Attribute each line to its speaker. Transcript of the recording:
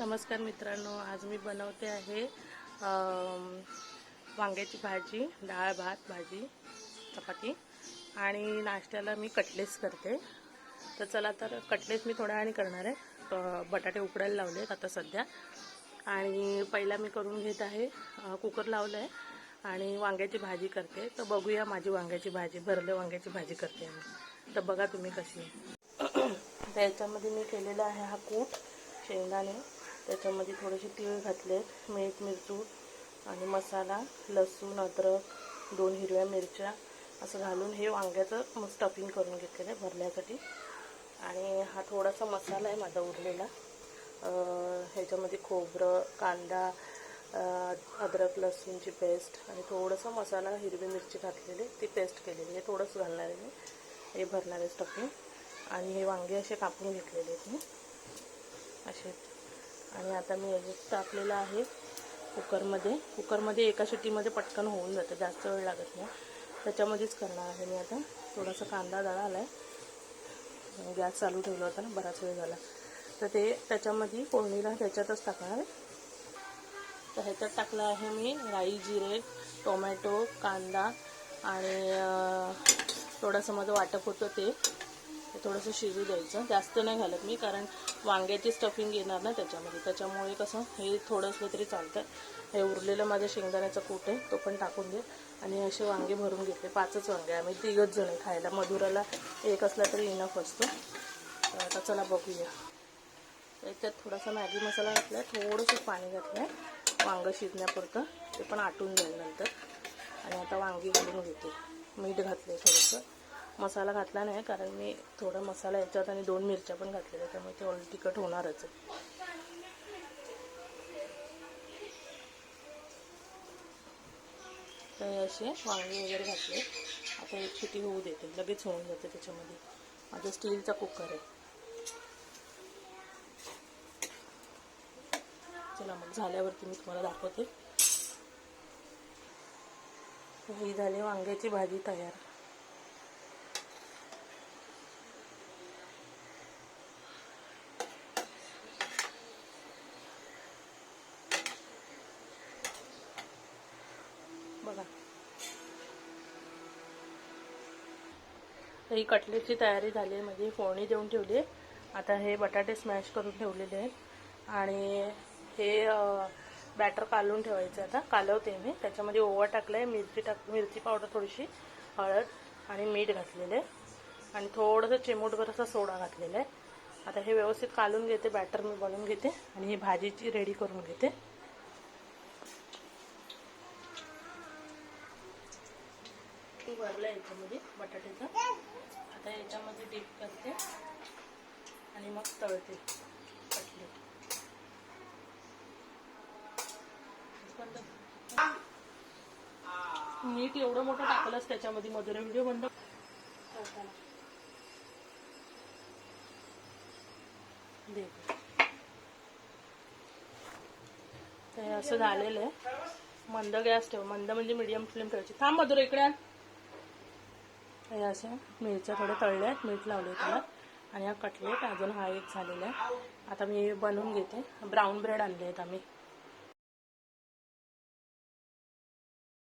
Speaker 1: नमस्कार मित्रांनो आज मी बनवते आहे वांग्याची भाजी डाळ भात भाजी चपाती आणि नाश्त्याला मी कटलेस करते. तर चला तर कटलेस मी थोड्या वेळाने करणार आहे. बटाटे उकडायला लावले आहेत आता सध्या. आणि पहिला मी करून घेत आहे कुकर लावलं आहे आणि वांग्याची भाजी करते. तर बघूया माझी वांग्याची भाजी भरले वांग्याची भाजी करते मी. तर बघा तुम्ही कशी आहे. याच्यामध्ये मी केलेला आहे हा कूट शेंगदाणे. त्याच्यामध्ये थोडेसे तीळ घातले मीठ मिरचू आणि मसाला लसूण अद्रक दोन हिरव्या मिरच्या असं घालून हे वांग्याचं मग स्टफिंग करून घेतलेलं आहे भरण्यासाठी. आणि हा थोडासा मसाला आहे माझा उरलेला. ह्याच्यामध्ये खोबरं कांदा अद्रक लसूणची पेस्ट आणि थोडंसं मसाला हिरवी मिरची घातलेली ती पेस्ट केलेली आहे. थोडंसं घालणार आहे मी. हे भरणार आहे स्टफिंग आणि हे वांगे असे कापून घेतलेले आहेत मी. असे. आणि आता मी याच्यात टाकलेलं आहे कुकरमध्ये. कुकरमध्ये एका शिटीमध्ये पटकन होऊन जातं जास्त वेळ लागत नाही. त्याच्यामध्येच करणार आहे मी आता. थोडासा कांदा दळा आहे गॅस चालू ठेवला होता ना बराच वेळ झाला. तर ते त्याच्यामध्ये फोडणीला त्याच्यातच टाकणार आहे. तर ह्याच्यात टाकलं आहे मी राई जिरे टोमॅटो कांदा आणि थोडंसं माझं वाटप होतं ते. हे थोडंसं शिजू द्यायचं. जास्त नाही घालत मी कारण वांग्याची स्टफिंग येणार ना त्याच्यामध्ये. त्याच्यामुळे कसं हे थोडंसलं तरी चालतं हे उरलेलं माझं शेंगदाण्याचं कूट आहे तो पण टाकून दे. आणि असे वांगे भरून घेतले. पाचच वांगे आम्ही तिघच जण खायला. मधुराला एक असला तरी इनफ असतो. तर आता चला बघूया. त्याच्यात थोडासा मॅगी मसाला घातला आहे थोडंसं पाणी घातलं आहे वांगं शिजण्यापुरतं. ते पण आटून जाईल नंतर. आणि आता वांगी घालून घेते. मीठ घातलं आहे थोडंसं. मसाला घातला नाही कारण मी थोडा मसाला याच्यात आणि दोन मिरच्या पण घातलेल्या त्यामुळे ते ऑल तिखट होणारच आहे. तर असे वांगे वगैरे घातले. आता एक शिटी होऊ देते लगेच होऊन जाते त्याच्यामध्ये. माझा स्टीलचा कुकर आहे. चला मग झाल्यावरती मी तुम्हाला दाखवते. ही झाली वांग्याची भाजी तयार बघा तर ही कटलेटची तयारी झाली आहे. म्हणजे फोडणी देऊन ठेवली आहे. आता हे बटाटे स्मॅश करून ठेवलेले आहेत. आणि हे बॅटर कालून ठेवायचं आता. कालवते मी. त्याच्यामध्ये ओवा टाकला आहे मिरची टाक मिरची पावडर थोडीशी हळद आणि मीठ घातलेलं आहे. आणि थोडंसं चिमूटभर असा सोडा घातलेला आहे. आता हे व्यवस्थित कालून घेते बॅटर मी बनवून घेते आणि ही भाजीची रेडी करून घेते. भरलं याच्यामध्ये बटाट्याचं. आता याच्यामध्ये डीप करते. आणि मग तळते कटले. मीठ एवढं मोठं टाकलंच त्याच्यामध्ये मधुरा. व्हिडिओ बंद. हे असं झालेलं आहे. मंद गॅस ठेव. मंद म्हणजे मीडियम फ्लेम ठेवायची. थांब मधुरे इकडे हे अशा मिरच्या थोडे तळल्या आहेत मीठ लावले त्याला. आणि हा कटलेट अजून हा एक झालेला आहे. आता मी बनवून घेते. ब्राऊन ब्रेड आणले आहेत आम्ही.